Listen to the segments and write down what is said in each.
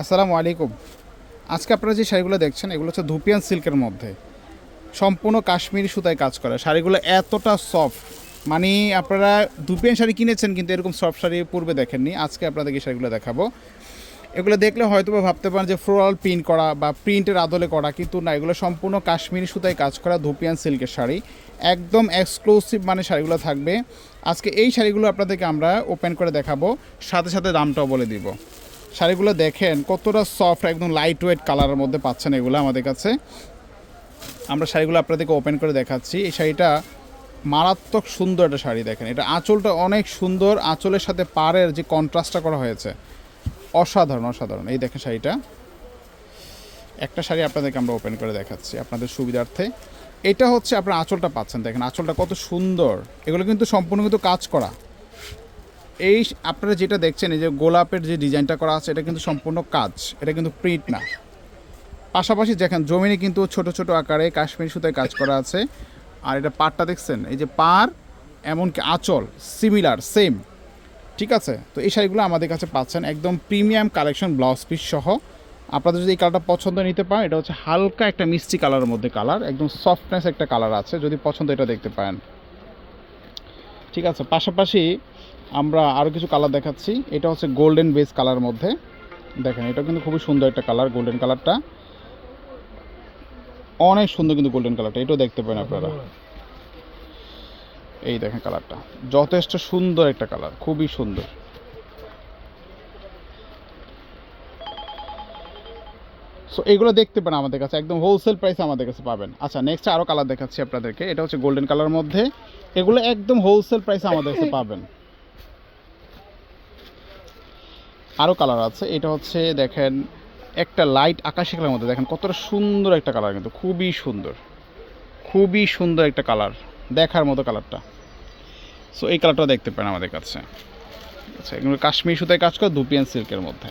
আসসালামু আলাইকুম। আজকে আপনারা যে শাড়িগুলো দেখছেন, এগুলো হচ্ছে ধুপিয়ান সিল্কের মধ্যে। সম্পূর্ণ কাশ্মীরি সুতায় কাজ করা। শাড়িগুলো এতটা সফট। মানে আপনারা ধুপিয়ান শাড়ি কিনেছেন, কিন্তু এরকম সফট শাড়ি পূর্বে দেখেননি। আজকে আপনাদেরকে শাড়িগুলো দেখাবো। এগুলো দেখলে হয়তো ভাবতে পারেন যে ফ্লোরাল প্রিন্ট করা বা প্রিন্টের আদলে করা, কিন্তু না, এগুলো সম্পূর্ণ কাশ্মীরি সুতায় কাজ করা ধুপিয়ান সিল্কের শাড়ি। একদম এক্সক্লুসিভ মানে শাড়িগুলো থাকবে। আজকে এই শাড়িগুলো আপনাদেরকে আমরা ওপেন করে দেখাবো। সাথে সাথে দামটাও বলে দিব। শাড়িগুলো দেখেন, কতটা সফট একদম লাইট ওয়েট কালারের মধ্যে পাচ্ছেন এগুলো আমাদের কাছে। আমরা শাড়িগুলো আপনাদেরকে ওপেন করে দেখাচ্ছি। এই শাড়িটা মারাত্মক সুন্দর একটা শাড়ি দেখেন। এটা আঁচলটা অনেক সুন্দর, আঁচলের সাথে পাড়ের যে কন্ট্রাস্টটা করা হয়েছে। অসাধারণ অসাধারণ। এই দেখেন শাড়িটা। একটা শাড়ি আপনাদেরকে আমরা ওপেন করে দেখাচ্ছি আপনাদের সুবিধার্থে। এটা হচ্ছে আপনার আঁচলটা পাচ্ছেন। দেখেন আঁচলটা কত সুন্দর। এগুলো কিন্তু সম্পূর্ণ কিন্তু কাজ করা। এই আপনারা যেটা দেখছেন, এই যে গোলাপের যে ডিজাইনটা করা আছে, এটা কিন্তু সম্পূর্ণ কাজ এটা কিন্তু প্রিন্ট না। পাশাপাশি দেখেন, জমিনে কিন্তু ছোট ছোট আকারে কাশ্মীর সুতায় কাজ করা আছে। আর এটা পাড়টা দেখছেন? এই যে পার এমনকি আঁচল সিমিলার সেম ঠিক আছে? তো এই শাড়িগুলো আমাদের কাছে পাচ্ছেন। একদম প্রিমিয়াম কালেকশন ব্লাউজ পিস সহ। আপনাদের যদি এই কালারটা পছন্দ নিতে পারেন, এটা হচ্ছে হালকা একটা মিষ্টি কালারের মধ্যে কালার একদম সফটনেস একটা কালার আছে, যদি পছন্দ এটা দেখতে পারেন। ঠিক আছে? পাশাপাশি আমরা আরও কিছু কালার দেখাচ্ছি। এটা হচ্ছে গোল্ডেন বেস কালার মধ্যে। দেখেন এটা কিন্তু খুবই সুন্দর একটা কালার গোল্ডেন কালারটা অনেক সুন্দর কিন্তু গোল্ডেন কালারটা এটাও দেখতে পারেন আপনারা। এই দেখেন কালারটা যথেষ্ট সুন্দর একটা কালার খুবই সুন্দর। সো এগুলো দেখতে পারেন আমাদের কাছে। একদম হোলসেল প্রাইসে আমাদের কাছে পাবেন। আচ্ছা নেক্সট আরও কালার দেখাচ্ছি আপনাদেরকে। এটা হচ্ছে গোল্ডেন কালার মধ্যে। এগুলো একদম হোলসেল প্রাইসে আমাদের কাছে পাবেন। আরও কালার আছে। এটা হচ্ছে দেখেন একটা লাইট আকাশি কালার মধ্যে। দেখেন কতটা সুন্দর একটা কালার কিন্তু, খুবই সুন্দর। খুবই সুন্দর একটা কালার দেখার মতো কালারটা সো এই কালারটা দেখতে পারেন আমাদের কাছে। আচ্ছা এগুলো কাশ্মীর সুতায় কাজ করে, দুপিয়ান সিল্কের মধ্যে।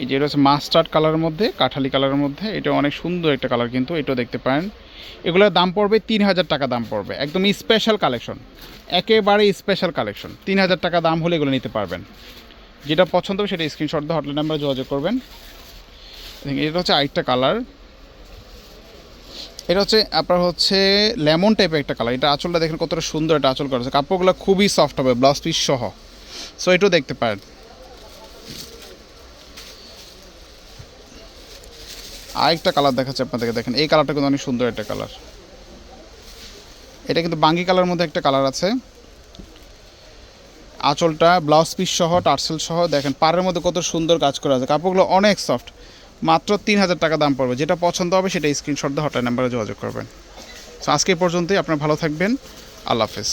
এই যে এটা হচ্ছে মাস্টার্ড কালারের মধ্যে, কাঠালি কালারের মধ্যে, এটা অনেক সুন্দর একটা কালার কিন্তু এটাও দেখতে পারেন। এগুলোর দাম পড়বে তিন হাজার টাকা দাম পড়বে, একদম স্পেশাল কালেকশন একেবারে স্পেশাল কালেকশন তিন হাজার টাকা দাম হলে এগুলো নিতে পারবেন। যেটা পছন্দ হবে সেটা স্ক্রিনশট দিয়ে হটলাইন নাম্বারে যোগাযোগ করবেন। এটা হচ্ছে আরেকটা কালার এটা হচ্ছে, আপনার হচ্ছে লেমন টাইপের একটা কালার এটা আঁচলটা দেখেন কতটা সুন্দর একটা আঁচল করেছে কাপড়গুলো খুবই সফট হবে ব্লাউজ পিস সহ। সো এটাও দেখতে পারেন। আরেকটা কালার দেখাচ্ছে আপনাদেরকে, দেখেন। এই কালারটা কিন্তু অনেক সুন্দর একটা কালার এটা কিন্তু বাঙ্গি কালার মধ্যে একটা কালার আছে। আঁচলটা ব্লাউজ পিস সহ টার্সেল সহ, দেখেন, পাড়ের মধ্যে কত সুন্দর কাজ করা আছে। কাপড়গুলো অনেক সফট মাত্র তিন হাজার টাকা দাম পড়বে। যেটা পছন্দ হবে সেটা স্ক্রিনশট দিয়ে হটলাইন নাম্বারে যোগাযোগ করবেন। সো আজকে পর্যন্তই। আপনারা ভালো থাকবেন। আল্লাহ হাফেজ।